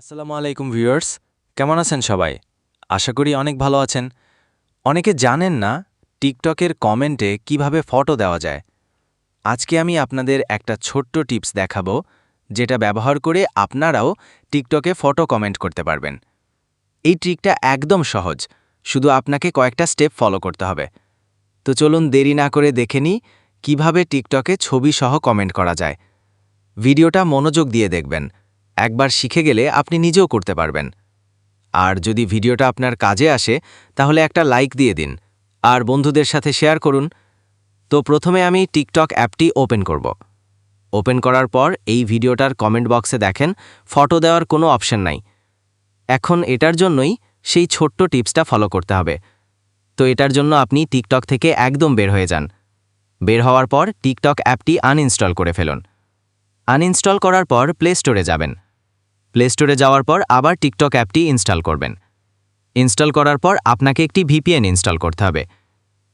আসসালামু আলাইকুম ভিউয়ার্স, কেমন আছেন সবাই? আশা করি অনেক ভালো আছেন। অনেকে জানেন না টিকটকের কমেন্টে কীভাবে ফটো দেওয়া যায়। আজকে আমি আপনাদের একটা ছোট্ট টিপস দেখাবো, যেটা ব্যবহার করে আপনারাও টিকটকে ফটো কমেন্ট করতে পারবেন। এই ট্রিকটা একদম সহজ, শুধু আপনাকে কয়েকটা স্টেপ ফলো করতে হবে। তো চলুন দেরি না করে দেখে নিই কীভাবে টিকটকে ছবি সহ কমেন্ট করা যায়। ভিডিওটা মনোযোগ দিয়ে দেখবেন। একবার শিখে গেলে আপনি নিজেও করতে পারবেন। আর যদি ভিডিওটা আপনার কাজে আসে, তাহলে একটা লাইক দিয়ে দিন। আর বন্ধুদের সাথে শেয়ার করুন। তো প্রথমে আমি টিকটক অ্যাপটি ওপেন করব। ওপেন করার পর এই ভিডিওটার কমেন্ট বক্সে দেখেন, ফটো দেওয়ার কোনো অপশন নাই। এখন এটার জন্যই সেই ছোট্ট টিপসটা ফলো করতে হবে। তো এটার জন্য আপনি টিকটক থেকে একদম বের হয়ে যান। বের হওয়ার পর টিকটক অ্যাপটি আনইনস্টল করে ফেলুন। আনইনস্টল করার পর প্লে স্টোরে যাবেন। প্লে স্টোরে যাওয়ার পর আবার টিকটক অ্যাপটি ইনস্টল করবেন। ইনস্টল করার পর আপনাকে একটি ভিপিএন ইনস্টল করতে হবে।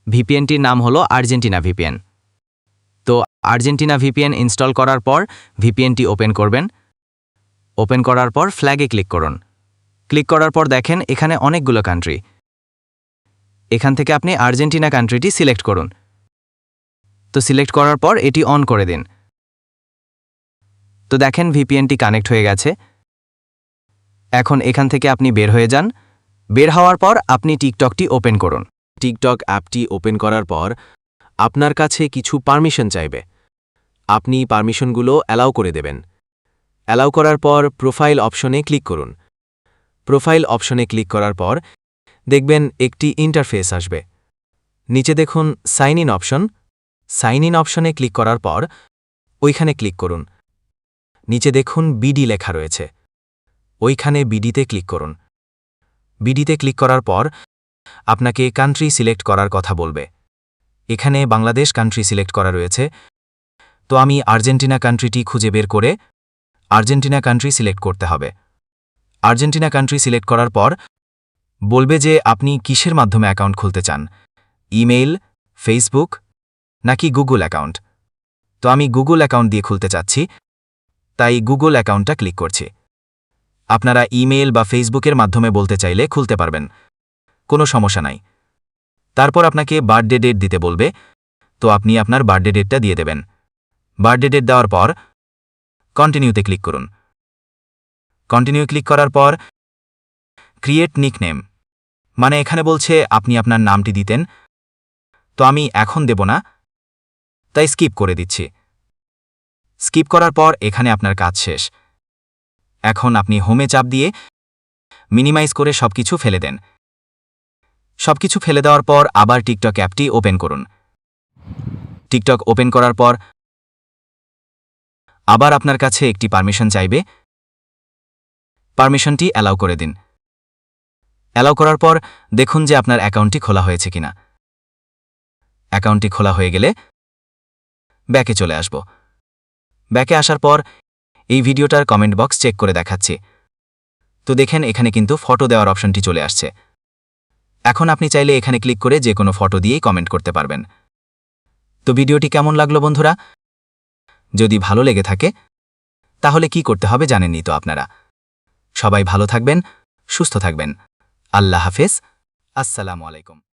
ভিপিএনটির নাম হলো আর্জেন্টিনা ভিপিএন তো আর্জেন্টিনা ভিপিএন ইনস্টল করার পর ভিপিএনটি ওপেন করবেন। ওপেন করার পর ফ্ল্যাগে ক্লিক করুন। ক্লিক করার পর দেখেন এখানে অনেকগুলো কান্ট্রি এখান থেকে আপনি আর্জেন্টিনা কান্ট্রিটি সিলেক্ট করুন। তো সিলেক্ট করার পর এটি অন করে দিন। তো দেখেন ভিপিএনটি কানেক্ট হয়ে গেছে। এখন এখান থেকে আপনি বের হয়ে যান। বের হওয়ার পর আপনি টিকটকটি ওপেন করুন। টিকটক অ্যাপটি ওপেন করার পর আপনার কাছে কিছু পারমিশন চাইবে। আপনি পারমিশনগুলো অ্যালাউ করে দেবেন। অ্যালাউ করার পর প্রোফাইল অপশনে ক্লিক করুন। প্রোফাইল অপশনে ক্লিক করার পর দেখবেন একটি ইন্টারফেস আসবে। নিচে দেখুন sign in option. Sign in অপশনে ক্লিক করার পর ওইখানে ক্লিক করুন। নিচে দেখুন বিডি লেখা রয়েছে। ওইখানে বিডিতে ক্লিক করুন। বিডিতে ক্লিক করার পর আপনাকে কান্ট্রি সিলেক্ট করার কথা বলবে। এখানে বাংলাদেশ কান্ট্রি সিলেক্ট করা রয়েছে। তো আমি আর্জেন্টিনা কান্ট্রিটি খুঁজে বের করে আর্জেন্টিনা কান্ট্রি সিলেক্ট করতে হবে। আর্জেন্টিনা কান্ট্রি সিলেক্ট করার পর বলবে যে আপনি কিসের মাধ্যমে অ্যাকাউন্ট খুলতে চান? ইমেইল ফেসবুক নাকি গুগল অ্যাকাউন্ট তো আমি গুগল অ্যাকাউন্ট দিয়ে খুলতে চাচ্ছি, তাই গুগল অ্যাকাউন্টটা ক্লিক করছি। আপনারা ইমেইল বা ফেসবুকের মাধ্যমে বলতে চাইলে খুলতে পারবেন। কোনো সমস্যা নাই। তারপর আপনাকে বার্থডে ডেট দিতে বলবে। তো আপনি আপনার বার্থডে ডেটটা দিয়ে দেবেন। বার্থডে ডেট দেওয়ার পর কন্টিনিউতে ক্লিক করুন। কন্টিনিউ ক্লিক করার পর ক্রিয়েট নিকনেম মানে এখানে বলছে আপনি আপনার নামটি দিতেন। তো আমি এখন দেব না। তাই স্কিপ করে দিচ্ছি। স্কিপ করার পর এখানে আপনার কাজ শেষ। এখন আপনি হোমে চাপ দিয়ে মিনিমাইজ করে সবকিছু ফেলে দেন। সবকিছু ফেলে দেওয়ার পর আবার টিকটক অ্যাপটি ওপেন করুন। টিকটক ওপেন করার পর আবার আপনার কাছে একটি পারমিশন চাইবে। পারমিশনটি অ্যালাউ করে দিন। অ্যালাউ করার পর দেখুন যে আপনার অ্যাকাউন্টটি খোলা হয়েছে কিনা। অ্যাকাউন্টটি খোলা হয়ে গেলে ব্যাকে চলে আসব। ব্যাকে আসার পর এই ভিডিওটার কমেন্ট বক্স চেক করে দেখাচ্ছি। তো দেখেন, এখানে কিন্তু ফটো দেওয়ার অপশনটি চলে আসছে। এখন আপনি চাইলে এখানে ক্লিক করে যে কোনো ফটো দিয়েই কমেন্ট করতে পারবেন। তো ভিডিওটি কেমন লাগল বন্ধুরা? যদি ভালো লেগে থাকে, তাহলে কি করতে হবে জানেননি তো আপনারা। সবাই ভালো থাকবেন, সুস্থ থাকবেন। আল্লাহ হাফেজ, আসসালামু আলাইকুম।